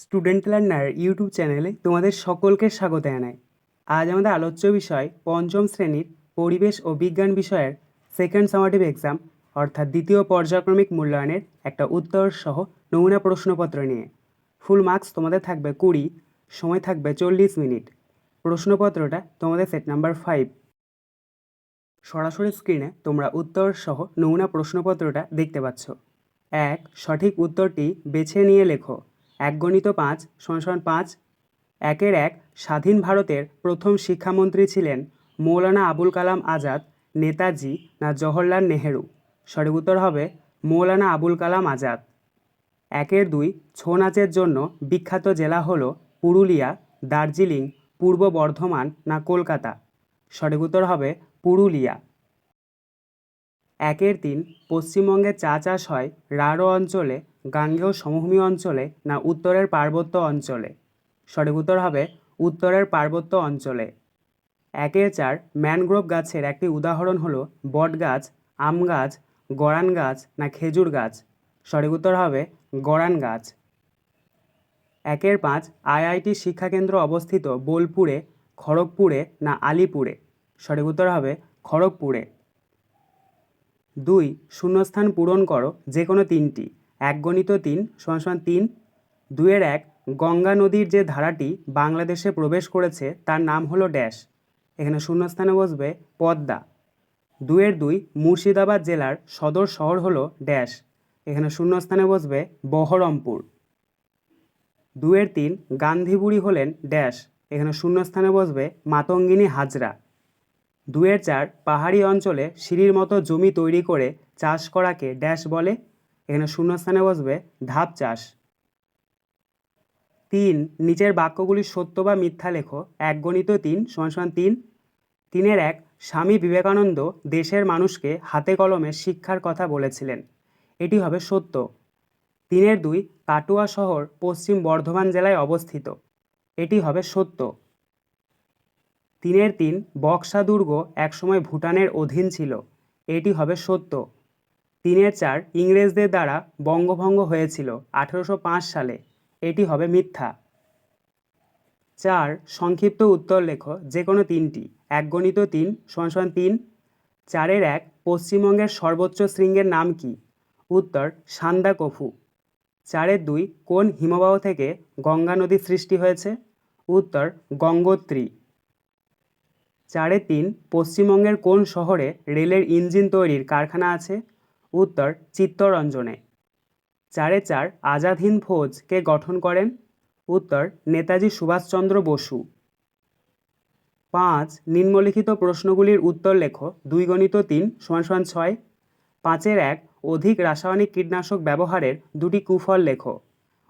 Student learner YouTube চ্যানেলে তোমাদের সকলকে স্বাগত জানাই। আজ আমাদের আলোচ্য বিষয় পঞ্চম শ্রেণির পরিবেশ ও বিজ্ঞান বিষয়ের সেকেন্ড সামাটিভ এক্সাম অর্থাৎ দ্বিতীয় পর্যায়ক্রমিক মূল্যায়নের একটা উত্তর সহ নমুনা প্রশ্নপত্র নিয়ে। ফুল মার্কস তোমাদের থাকবে কুড়ি, সময় থাকবে চল্লিশ মিনিট। প্রশ্নপত্রটা তোমাদের সেট নাম্বার ফাইভ সরাসরি স্ক্রিনে তোমরা উত্তর সহ নমুনা প্রশ্নপত্রটা দেখতে পাচ্ছ। এক, সঠিক উত্তরটি বেছে নিয়ে লেখো। এক গণিত পাঁচ সমান পাঁচ। একের এক, স্বাধীন ভারতের প্রথম শিক্ষামন্ত্রী ছিলেন মৌলানা আবুল কালাম আজাদ, নেতাজি না জওহরলাল নেহেরু। সঠিক উত্তর হবে মৌলানা আবুল কালাম আজাদ। একের দুই, ছৌ নাচের জন্য বিখ্যাত জেলা হল পুরুলিয়া, দার্জিলিং, পূর্ব বর্ধমান না কলকাতা। সঠিক উত্তর হবে পুরুলিয়া। একের তিন, পশ্চিমবঙ্গে চা চাষ হয় রাঢ় অঞ্চলে গাঙ্গেয় সমভূমি অঞ্চলে না উত্তরের পার্বত্য অঞ্চলে? সঠিক উত্তর হবে উত্তরের পার্বত্য অঞ্চলে। একের চার ম্যানগ্রোভ গাছের একটি উদাহরণ হলো বট গাছ, আম গাছ গড়ান গাছ না খেজুর গাছ? সঠিক উত্তর হবে গড়ান গাছ। একের পাঁচ আইআইটি শিক্ষাকেন্দ্র অবস্থিত বোলপুরে, খড়গপুরে না আলিপুরে? সঠিক উত্তর হবে খড়গপুরে। দুই, শূন্যস্থান পূরণ করো যে কোনো তিনটি। এক গণিত তিন, সমান সমান তিন। দুইয়ের এক, গঙ্গা নদীর যে ধারাটি বাংলাদেশে প্রবেশ করেছে, তার নাম হলো ড্যাশ। এখানে শূন্যস্থানে বসবে পদ্মা। দুইয়ের দুই, মুর্শিদাবাদ জেলার সদর শহর হলো ড্যাশ। এখানে শূন্যস্থানে বসবে বহরমপুর। দুইয়ের তিন, গান্ধীবুড়ি হলেন ড্যাশ। এখানে শূন্যস্থানে বসবে মাতঙ্গিনী হাজরা। দুয়ের চার, পাহাড়ি অঞ্চলে সিঁড়ির মতো জমি তৈরি করে চাষ করাকে ড্যাশ বলে। এখানে শূন্যস্থানে বসবে, ধাপ চাষ। তিন, নিচের বাক্যগুলি সত্য বা মিথ্যা লেখো। এক গণিত তিন, সমান সমান তিন। তিনের এক, স্বামী বিবেকানন্দ দেশের মানুষকে হাতে কলমে শিক্ষার কথা বলেছিলেন। এটি হবে সত্য। তিনের দুই, কাটুয়া শহর পশ্চিম বর্ধমান জেলায় অবস্থিত। এটি হবে সত্য। তিনের তিন, বক্সা দুর্গ একসময় ভুটানের অধীন ছিল। এটি হবে সত্য। তিনের চার ইংরেজদের দ্বারা বঙ্গভঙ্গ হয়েছিল আঠেরোশো পাঁচ সালে। এটি হবে মিথ্যা। চার, সংক্ষিপ্ত উত্তর লেখো যে কোনো তিনটি। এক, গণিত তিন সমান তিন। চারের এক, পশ্চিমবঙ্গের সর্বোচ্চ শৃঙ্গের নাম কি? উত্তর সান্দাকফু চারের দুই, কোন হিমবাহ থেকে গঙ্গা নদী সৃষ্টি হয়েছে? উত্তর, গঙ্গোত্রী। চারে তিন, পশ্চিমবঙ্গের কোন শহরে রেলের ইঞ্জিন তৈরির কারখানা আছে? উত্তর চিত্তরঞ্জনে। চারে চার আজাদ হিন্দ ফৌজ কে গঠন করেন। উত্তর নেতাজি সুভাষচন্দ্র বসু। পাঁচ নিম্নলিখিত প্রশ্নগুলির উত্তর লেখো দুই গণিত তিন সমান সমান ছয়। পাঁচের এক অধিক রাসায়নিক কীটনাশক ব্যবহারের দুটি কুফল লেখো।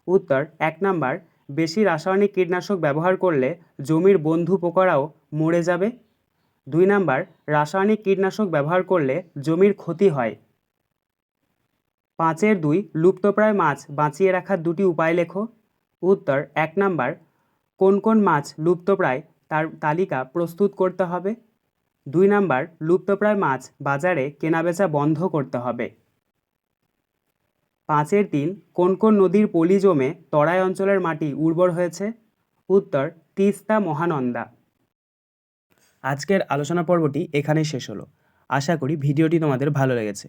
উত্তর এক নাম্বার বেশি রাসায়নিক কীটনাশক ব্যবহার করলে জমির বন্ধু পোকারাও মরে যাবে। দুই নাম্বার রাসায়নিক কীটনাশক ব্যবহার করলে জমির ক্ষতি হয়। পাঁচের দুই লুপ্তপ্রায় মাছ বাঁচিয়ে রাখার দুটি উপায় লেখো। উত্তর, এক নাম্বার, কোন কোন মাছ লুপ্তপ্রায় তার তালিকা প্রস্তুত করতে হবে। দুই নাম্বার, লুপ্তপ্রায় মাছ বাজারে কেনাবেচা বন্ধ করতে হবে। পাঁচের তিন, কোন কোন নদীর পলি জমে তরাই অঞ্চলের মাটি উর্বর হয়েছে। উত্তর, তিস্তা মহানন্দা। আজকের আলোচনা পর্বটি এখানেই শেষ হলো। আশা করি ভিডিওটি তোমাদের ভালো লেগেছে।